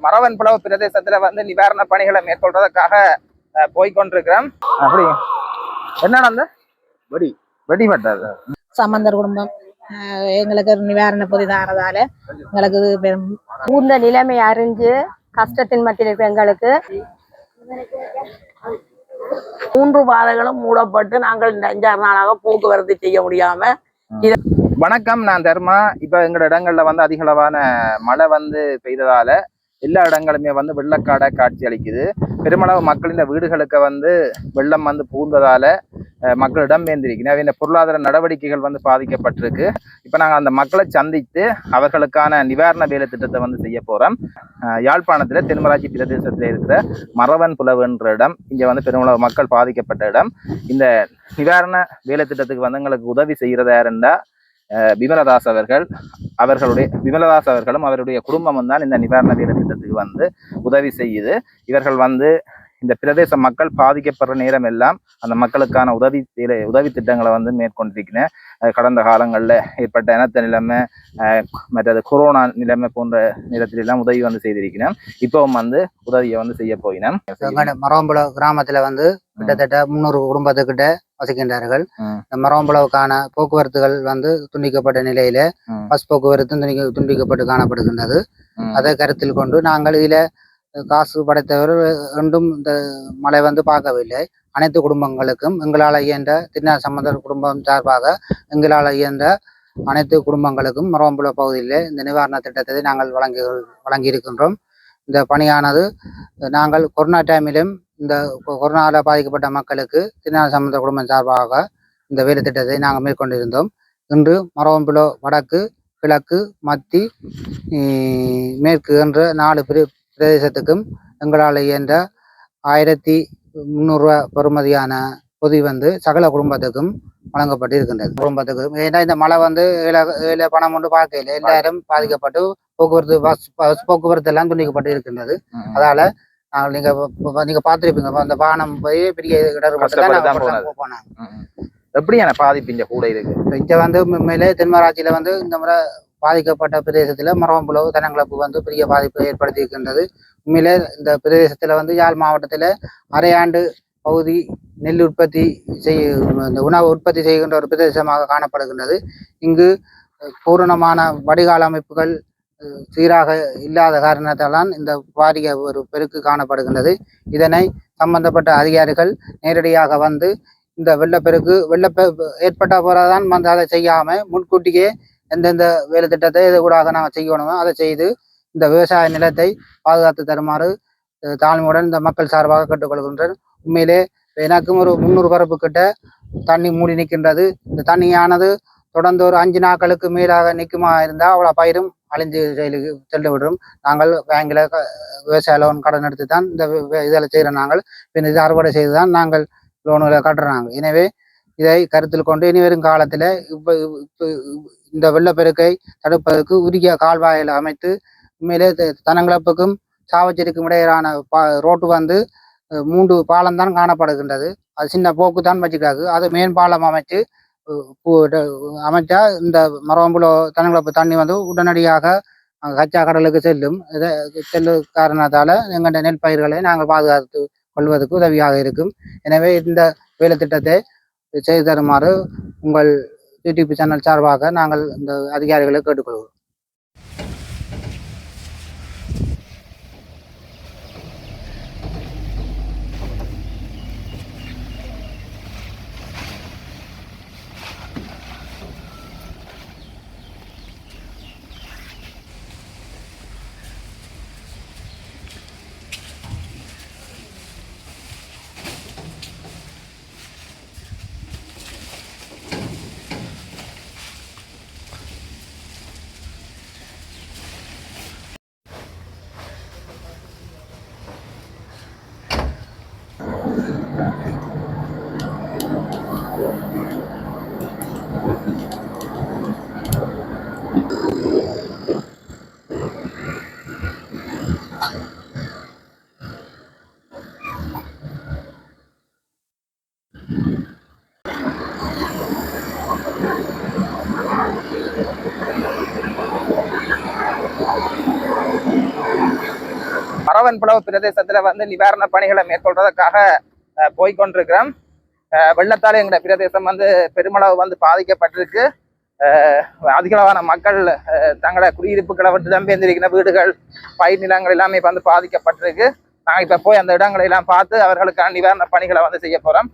மரவன் புலவு பிரதேசத்துல வந்து நிவாரண பணிகளை மேற்கொள்றதுக்காக அஹ், போய்க்கொண்டிருக்கிறோம். அப்படி. என்ன நடந்த? வெடி வெடிபட்டது. சம்பந்தர் குடும்பம் எங்களுக்கு நிவாரண பொதி தாரதால எங்களுக்கு ஊர்ந்த நிலைமை அறிஞ்சு கஷ்டத்தின் மத்தியில் இருக்கிற எங்களுக்கு மூன்று பாதைகளும் மூடப்பட்டு நாங்கள் இந்த அஞ்சாறு நாளாக போக்குவரத்து செய்ய முடியாம வணக்கம் நான் தர்மா. இப்ப எங்களோட இடங்கள்ல வந்து அதிகளவான மழை வந்து பெய்ததால எல்லா இடங்களுமே வந்து வெள்ளக்காடை காட்சி அளிக்குது பெருமளவு மக்களின் வீடுகளுக்கு வந்து வெள்ளம் வந்து பூந்ததால மக்களிடம் மக்கள் அவை இந்த பொருளாதார நடவடிக்கைகள் வந்து பாதிக்கப்பட்டிருக்கு. இப்போ நாங்கள் அந்த மக்களை சந்தித்து அவர்களுக்கான நிவாரண வேலை திட்டத்தை வந்து செய்ய போகிறோம் யாழ்ப்பாணத்தில் தென்மராட்சி பிரதேசத்தில் இருக்கிற மரவன் புலவுன்ற இடம் இங்கே வந்து பெருமளவு மக்கள் பாதிக்கப்பட்ட இடம். இந்த நிவாரண வேலை திட்டத்துக்கு வந்து எங்களுக்கு உதவி செய்கிறதா இருந்தால் விமலதாஸ் அவர்கள் அவர்களுடைய விமலதாஸ் அவர்களும் அவருடைய குடும்பமும் தான் இந்த நிவாரண வீடு திட்டத்துக்கு வந்து உதவி செய்யுது. இவர்கள் வந்து இந்த பிரதேச மக்கள் பாதிக்கப்படுற நேரம் எல்லாம் அந்த மக்களுக்கான உதவி உதவி திட்டங்களை வந்து மேற்கொண்டிருக்கிறேன் கடந்த காலங்களில் ஏற்பட்ட இனத்த நிலைமை மற்றது கொரோனா நிலைமை போன்ற நேரத்திலெல்லாம் உதவி வந்து செய்திருக்கிறேன் இப்பவும் வந்து உதவியை வந்து செய்ய போயினேன் எங்கட மரவம்புல கிராமத்துல வந்து கிட்டத்தட்ட முந்நூறு குடும்பத்துக்கிட்ட வசிக்கின்றார்கள். இந்த மரவம்புலவுக்கான போக்குவரத்துகள் வந்து துண்டிக்கப்பட்ட நிலையில. பஸ் போக்குவரத்து துண்டிக்க துண்டிக்கப்பட்டு காணப்படுகின்றது. அதை கருத்தில் கொண்டு நாங்கள் இதில காசு படைத்தவர் ரெண்டும் இந்த மழை வந்து பார்க்கவில்லை. அனைத்து குடும்பங்களுக்கும் எங்களால் இயன்ற திருநாள் சம்பந்தர் குடும்பம் சார்பாக எங்களால் இயன்ற அனைத்து குடும்பங்களுக்கும் மரவம்புல பகுதியில் இந்த நிவாரண திட்டத்தை நாங்கள் வழங்கி வழங்கியிருக்கின்றோம். இந்த பணியானது நாங்கள் கொரோனா டைமிலும் இந்த கொ- கொரோனாவில் பாதிக்கப்பட்ட மக்களுக்கு திருநாள் சம்பந்த குடும்பம் சார்பாக இந்த வேலை திட்டத்தை நாங்கள் மேற்கொண்டிருந்தோம். இன்று மரவம்புலோ வடக்கு கிழக்கு மத்தி மேற்கு என்ற நாலு பிரி பிரதேசத்துக்கும் எங்களால் இயன்ற ஆயிரத்தி முந்நூறுரூவா பெறுமதியான பொதி வந்து சகல குடும்பத்துக்கும் வழங்கப்பட்டு இருக்கின்றது குடும்பத்துக்கு ஏன்னா இந்த மழை வந்து ஏழை ஏழை பணம் ஒன்று பார்க்கல எல்லாரும் பாதிக்கப்பட்டு போக்குவரத்து பஸ் பஸ் போக்குவரத்து எல்லாம் துண்டிக்கப்பட்டு இருக்கின்றது. அதால நாங்கள் நீங்க நீங்க பார்த்திருப்பீங்க. அந்த வாகனம் போய் பெரிய இடர் கஷ்டப்பட்டு தான் போனது. போனாங்க. எப்படியான பாதிப்பு இந்த கூட இருக்கு? இங்க வந்து உண்மையிலே தென்மராட்சியில வந்து இந்த முறை பாதிக்கப்பட்ட பிரதேசத்துல மரவம்புலவு தனங்கிழப்பு வந்து பெரிய பாதிப்பை ஏற்படுத்தியிருக்கின்றது. உண்மையிலே இந்த பிரதேசத்தில் வந்து யாழ் மாவட்டத்தில் அரையாண்டு பகுதி நெல் உற்பத்தி செய் இந்த உணவு உற்பத்தி செய்கின்ற ஒரு பிரதேசமாக காணப்படுகின்றது. இங்கு பூரணமான வடிகால் அமைப்புகள் சீராக இல்லாத காரணத்தால்தான் இந்த பாரிய ஒரு பெருக்கு காணப்படுகின்றது. இதனை சம்பந்தப்பட்ட அதிகாரிகள் நேரடியாக வந்து இந்த வெள்ளப்பெருக்கு வெள்ளப்பெ ஏற்பட்ட போறதான் வந்து அதை செய்யாமல் முன்கூட்டியே எந்தெந்த வேலை திட்டத்தை இது கூட நாங்கள் செய்யணுமோ அதை செய்து இந்த விவசாய நிலத்தை பாதுகாத்து தருமாறு தாழ்மையுடன் இந்த மக்கள் சார்பாக கேட்டுக்கொள்கின்றேன். உண்மையிலே எனக்கும் ஒரு முந்நூறு பரப்பு கிட்ட தண்ணி மூடி நிற்கின்றது இந்த தண்ணியானது தொடர்ந்து ஒரு அஞ்சு நாட்களுக்கு மேலாக நிற்குமா இருந்தால் அவ்வளோ பயிரும் அழிஞ்சு செயலுக்கு சென்று விடும் நாங்கள் பேங்கில் விவசாய லோன் கடன் எடுத்து தான் இந்த இதில் செய்கிறோம் நாங்கள். பின் இது அறுவடை செய்து தான் நாங்கள் லோனுகளை கட்டுறாங்க. எனவே இதை கருத்தில் கொண்டு இனி வரும் காலத்தில் இப்போ இப்போ இந்த வெள்ளப்பெருக்கை தடுப்பதற்கு உரிய கால்வாயில் அமைத்து உண்மையிலே தனங்களப்புக்கும் தனங்கிழப்புக்கும் சாவச்சேரிக்கும் இடையிலான பா ரோட்டு வந்து மூன்று பாலம் தான் காணப்படுகின்றது. அது சின்ன போக்கு தான் வச்சுக்காது அது மேன் பாலம் அமைச்சு அமைச்சா இந்த மரவம்புல தனங்கிழப்பு தண்ணி வந்து உடனடியாக கச்சா கடலுக்கு செல்லும். இதை செல்லு காரணத்தால் எங்கள்ட நெல் பயிர்களை நாங்கள் பாதுகாத்து கொள்வதற்கு உதவியாக இருக்கும். எனவே இந்த வேலை திட்டத்தை செய்து தருமாறு உங்கள் யூடியூப் சேனல் சார்பாக நாங்கள் இந்த அதிகாரிகளை கேட்டுக்கொள்கிறோம். மரவன் புலவு பிரதேசத்துல வந்து நிவாரண பணிகளை மேற்கொள்றதுக்காக போய்கொண்டிருக்கிறோம் போய்க்கொண்டிருக்கிறோம். எங்களுடைய எங்களோட பிரதேசம் வந்து பெருமளவு வந்து பாதிக்கப்பட்டிருக்கு. அதிகளவான மக்கள் தங்களை தங்களோட குடியிருப்புகளை விட்டு இடம்பெயர்ந்திருக்கிற வீடுகள் பயிர் நிலங்கள் எல்லாமே வந்து பாதிக்கப்பட்டிருக்கு. நாங்கள் இப்போ போய் அந்த இடங்களை எல்லாம் பார்த்து அவர்களுக்கான நிவாரண பணிகளை வந்து செய்ய போகிறோம்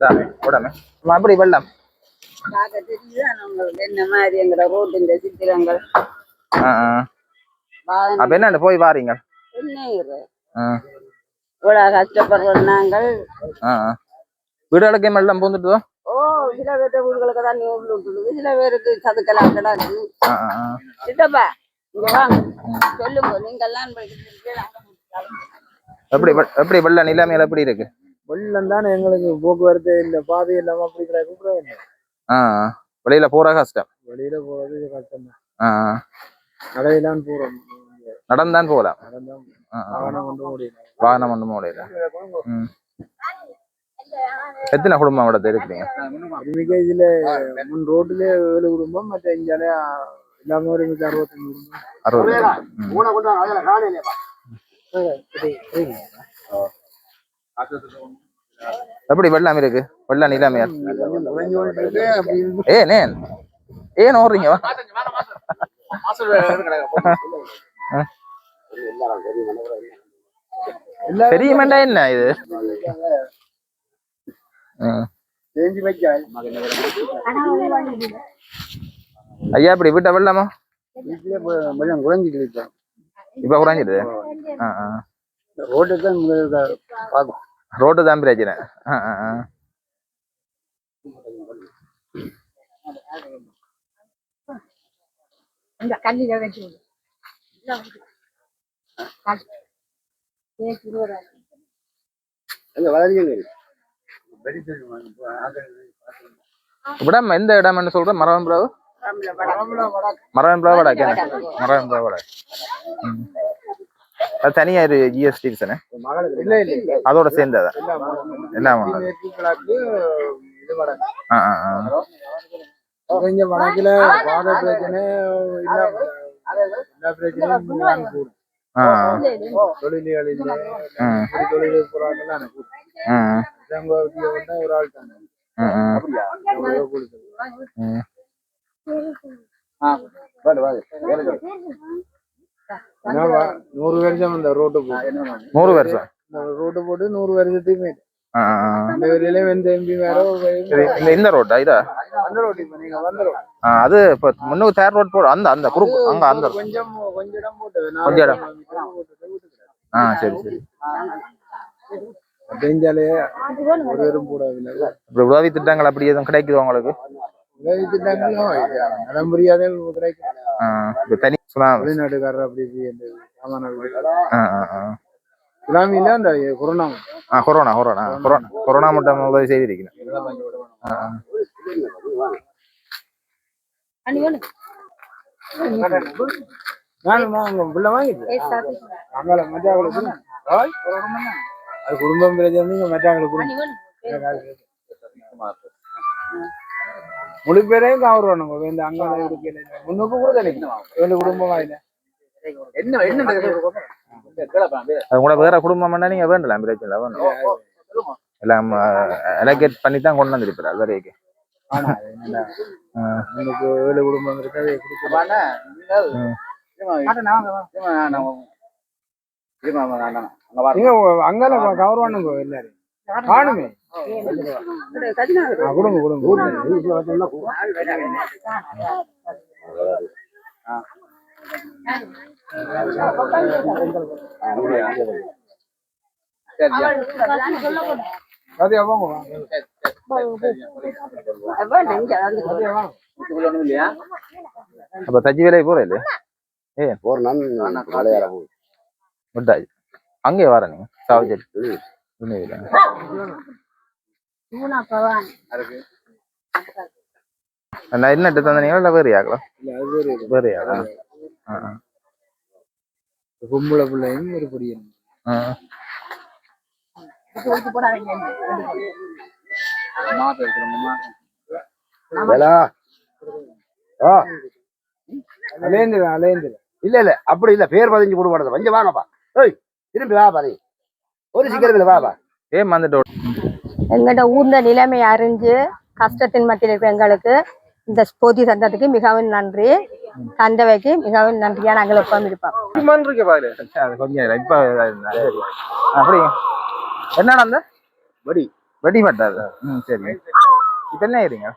இதாமே, அப்படி வெள்ளம் என்ன மாதிரி எங்கட ரோட்டின் சித்திரங்கள் அப்ப என்ன போய் வாரீங்க இவ்வளவு கஷ்டப்படுறோம் நாங்கள் வீடுகளுக்கு வெள்ளம் பூந்துட்டுதோ? சில பேர்த்த வீடுகளுக்கு தான் நீர் விட்டுடுது சில பேருக்கு சதுக்கலாம் ஆ. சித்தப்பா இங்க வாங்க. சொல்லுங்க நீங்க எல்லாம் எப்படி எப்படி வெள்ள நிலைமையில எப்படி இருக்கு? வெள்ளம் தானே எங்களுக்கு போக்குவரத்து இந்த பாதை இல்லாம அப்படி ஆ. வெளியில போற கஷ்டம். வெளியில போறது கஷ்டம் தான். கடையெல்லாம் போறோம். நடந்தான் போகலாம். வாகனம் கொண்டு முடியல. வாகனம் ஒன்றும் முடியல. எத்தனை குடும்பம் கூட இருக்கிறீங்க ஒருமிக்க இதுல முன் ரோட்டுல ஏழு குடும்பம் மற்ற இங்கால எல்லாமே ஒரு மிக்க அறுபத்தஞ்சு குடும்பம். அறுபது. எப்படி வெள்ளம் இருக்கு? வெள்ள நிலைமையா ஏ நேன் ஏன் ஓடுறீங்க? வா. தெரியுமாண்டா என்ன இது? ஐயா இப்படி விட்ட வெள்ளமா வீட்டுல கொஞ்சம் குறைஞ்சு கிழிச்சோம் இப்ப. குறைஞ்சிடுது ஆ, ஆ. ரோட்டுக்கு தான் பார்க்கும் ரோட்டு தான் பிரச்சனை. ஆ, ஆ, ஆ. இந்த கல்லில வச்சு வளர்ந்து இடம் எந்த இடம்னு சொல்ற? மரவன் பிராவு? மரவன் பிராவு வடக்கு மரவன் பிராவு வடக்கு. அது தனியா இரு ஜிஎஸ்டி தானே? இல்ல இல்ல. அதோட சேர்ந்ததா எல்லாம் ஆ ஆ ஆ. கொஞ்ச வடக்குல பாத பிரச்சனை இல்ல எல்லா பிரச்சனையும் மூணாங்க கூடும் ஆ. தொழில்கள் இல்ல ம். இப்படி தொழில் போறாங்க ஒரு ஆள் தானே? நூறு வருஷம் இந்த ரோட்டு நூறு வருஷம். ரோட்டு போட்டு நூறு வருஷத்துக்கு இந்த ரோட்டா இதா அது இப்ப முன்னூறு தேர் ரோட் போடு. அந்த அந்த குறுக்கு அங்க அந்த கொஞ்சம் கொஞ்சம் இடம் போட்டு கொஞ்சம் இடம். போட்டு ஆ சரி சரி. பெஞ்சாலே ஒரு பேரும் போடாது இப்படி உதவி திட்டங்கள் அப்படி எதுவும் கிடைக்குது உங்களுக்கு? உதவி திட்டங்களும் நலம் புரியாத கிடைக்கும்? தனி வெளிநாட்டுக்காரர் அப்படி இந்த சுனாமியில அந்த கொரோனா? ஆ கொரோனா கொரோனா. கொரோனா கொரோனா மட்டும் உதவி செய்திருக்கிறேன். நான் புள்ள வாங்கிட்டு அது குடும்பம் பிரச்சனை இங்க மற்றாங்களுக்கு முழு பேரையும் கவர் பண்ணுங்க இந்த இருக்கல முன்னுக்கு கூட கிடைக்கும் ஏழு குடும்பம் வாயில அது கூட வேற குடும்பம் நீங்க வேண்டலாம் பிரச்சனை இல்லை வேண்டாம் எல்லாம் அலோகேட் பண்ணி தான் கொண்டு வந்திருப்பாரு அது வரைக்கும் முன்னுக்கு ஏழு குடும்பம் இருக்கு அதை கொடுக்க நீங்க அங்கால பண்ணுங்க எல்லாரும் காணுமே. கொடுங்க கொடுங்க கதையா வாங்க. வாங்க. அப்ப தஜி வேலைக்கு போற இல்லையா? ஏன்? ஒரு நாள் மலையாள விட்டாச்சு அங்கே வர நீங்க. இல்லை வேறு யாக்கலாம் இல்ல அது வேறு இது. வேறு யாக்கலாம் ஆ ஆ. பொம்பளை பிள்ளையும் ஒரு பொடியன். அலேந்திர அலேந்திர. இல்ல இல்ல அப்படி இல்ல. பேர் பதிஞ்சு மாட்டேன் கொஞ்சம் வாங்கப்பா. ஏய் திரும்பி வா பாரு. ஒரு சீக்கிரத்தில் வாப்பா ஏன் வந்துட்டு எங்கள்ட ஊர்ந்த நிலைமை அறிஞ்சு கஷ்டத்தின் மத்தியில் இருக்கிற எங்களுக்கு. இந்த பொதி சந்தத்துக்கு மிகவும் நன்றி. தண்டவைக்கு மிகவும் நன்றியா நாங்கள் எப்பவும் இருப்போம்? இருக்கு கொஞ்சம். இப்ப என்ன அந்த? வெடி. வெடி பட்டாது ம் சரி. இப்ப என்ன ஏறீங்க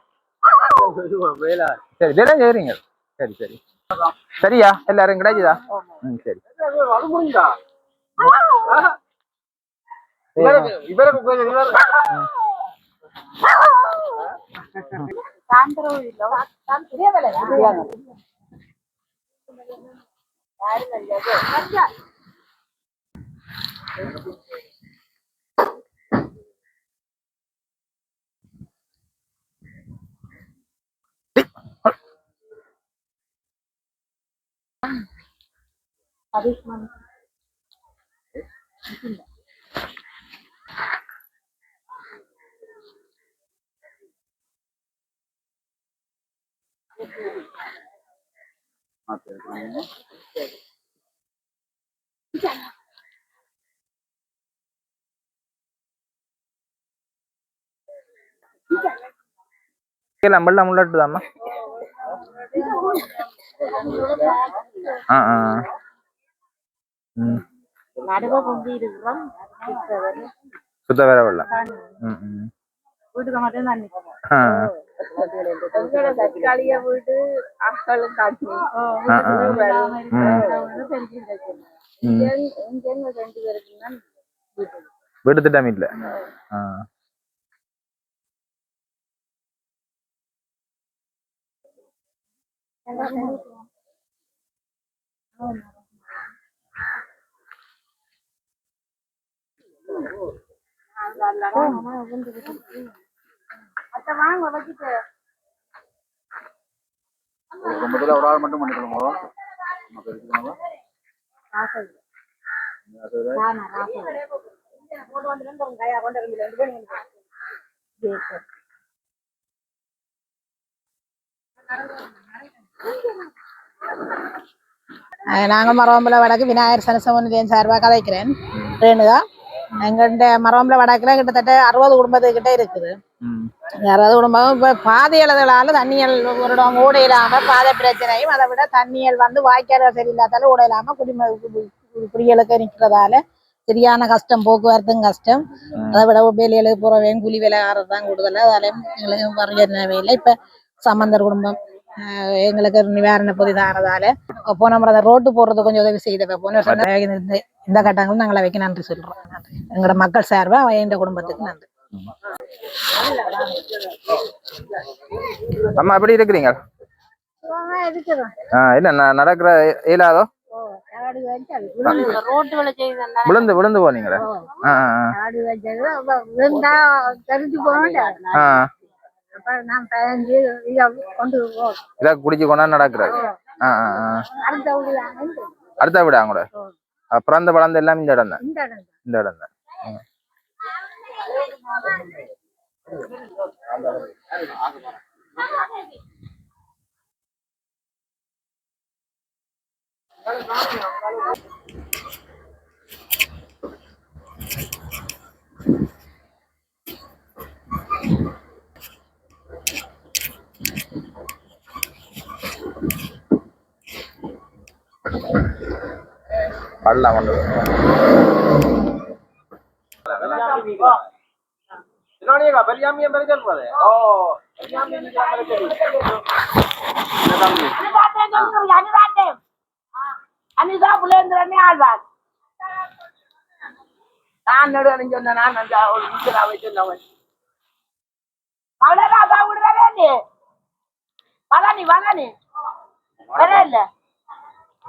சரி வேலை ஏறீங்க சரி சரி. சரியா எல்லாரும் கிடைக்குதா ம் சரி எல்லாம் வெள்ளம் உள்ளட்டுதாம்மா ஆ ஆ. நடுவ கொண்டு இருக்கிறோம் சுத்த வேற வெள்ளம் வீட்டுக்கு மட்டும் தான் தற்காலிக வீடு ஆட்களும் காட்சி ஆ ஆ ம் இங்க எங்க ரெண்டு திட்டம் இல்ல ஆ முதல்ல ஒரு ஆள் மட்டும் பண்ணிக்கணுமா நாங்க மரவம்பல வடக்கு விநாயகர் சனசமன் சார்பாக கதைக்கிறேன். ரேணுகா எங்கள்கிட்ட மரவம்பல வடக்குல கிட்டத்தட்ட அறுபது குடும்பத்துக்கிட்ட இருக்குது. அறுபது குடும்பம் இப்போ பாதையளவுகளால தண்ணியல் ஒரு இடம் ஓட இல்லாம பாதை பிரச்சனையும் அதை விட தண்ணியல் வந்து வாய்க்கால் வசதி இல்லாதால ஓட இல்லாம குடிம குடிகளுக்கு நிற்கிறதால சரியான கஷ்டம் போக்குவரத்தும் கஷ்டம். அதை விட வேலைகளுக்கு போறவன் கூலி வேலை ஆறதுதான் கூடுதல். அதால எங்களுக்கு வரைய இல்லை. இப்ப சம்பந்தர் குடும்பம். எங்களுக்கு நிவாரண பொதி தாரதால போன முறை அந்த ரோட்டு போடுறது கொஞ்சம் உதவி செய்த போன வருஷம் இந்த கட்டங்களும் நாங்களை வைக்க நன்றி சொல்றோம். எங்களோட மக்கள் சார்பா எங்க குடும்பத்துக்கு நன்றி. அம்மா எப்படி இருக்கிறீங்க? நான் நடக்கிற இயலாதோ விழுந்து விழுந்து போனீங்களே தெரிஞ்சு இதை குடிச்சு கொண்டா ஆ. அடுத்த வீடு கூட? பிறந்த வளர்ந்த எல்லாம் இந்த இடம் தான்? இந்த இடம் இந்த இடம் தான். பள்ளம் கொண்டு அனிதா புலேந்திரனே ஆழ்வார் நான் நடுவன் சொன்ன நான் அந்த ஒரு முக்கியராவை சொன்னவன் விடுறதே நீ வர நீ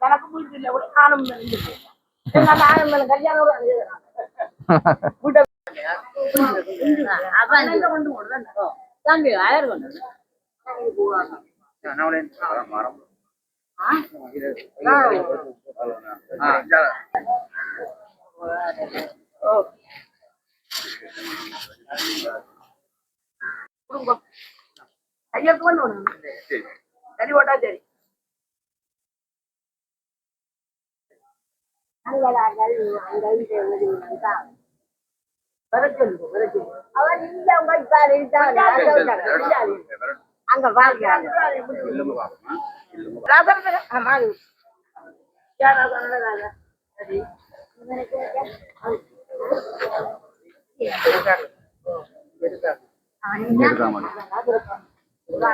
தனக்கு வீட்டு இல்லை கூட நானும் இருந்துச்சு நான் நானும் மேல கல்யாணம் கூட அழுகிறேன். வீட்டை அதான் எங்க கொண்டு போடுறேன் தம்பி ஆயிரம் கொண்டு கையெழுத்து கொண்டு விடுங்க சரி. ஓட்டா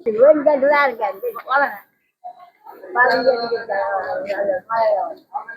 சரி வர சொல்லுங்க வர சொல்லுங்க அவர் இல்ல உங்க பாரு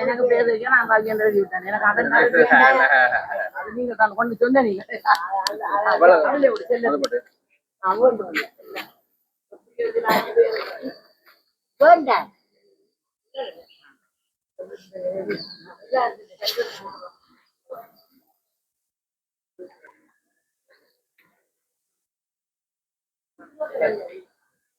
எனக்கு பேர் இருக்கு நான் பாக்கியம் எழுதி விட்டேன் எனக்கு அதனால அது நீங்க தான் கொண்டு சொன்ன நீங்க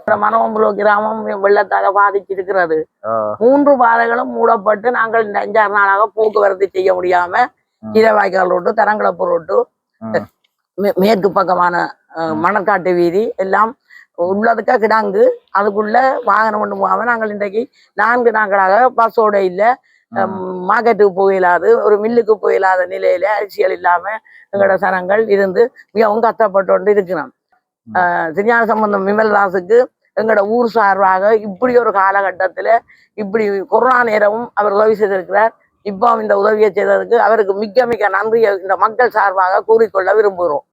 எங்கட மனோம்புல கிராமம் வெள்ளத்தால பாதிச்சிருக்கிறது மூன்று பாதைகளும் மூடப்பட்டு நாங்கள் இந்த அஞ்சாறு நாளாக போக்குவரத்து செய்ய முடியாம கீழவாய்க்கால் ரோட்டு தரங்குளப்பு ரோட்டு மேற்கு பக்கமான அஹ், மணற்காட்டு வீதி எல்லாம் உள்ளதுக்கா கிடாங்கு. அதுக்குள்ள வாகனம் கொண்டு போகாம நாங்கள் இன்றைக்கு நான்கு நாட்களாக பஸ்ஸோட இல்ல. மார்க்கெட்டுக்கு போயிடாது ஒரு மில்லுக்கு போயிடாத நிலையில அரிசிகள் இல்லாம எங்களோட சனங்கள் இருந்து மிகவும் கஷ்டப்பட்டு கொண்டு இருக்கிறோம். திருஞான சம்பந்தம் விமல்தாஸுக்கு எங்களோட ஊர் சார்பாக இப்படி ஒரு காலகட்டத்துல இப்படி கொரோனா நேரமும் அவர் உதவி செய்திருக்கிறார். இப்போ இந்த உதவியை செய்ததற்கு அவருக்கு மிக்க மிக்க நன்றியை இந்த மக்கள் சார்பாக கூறிக்கொள்ள விரும்புகிறோம்.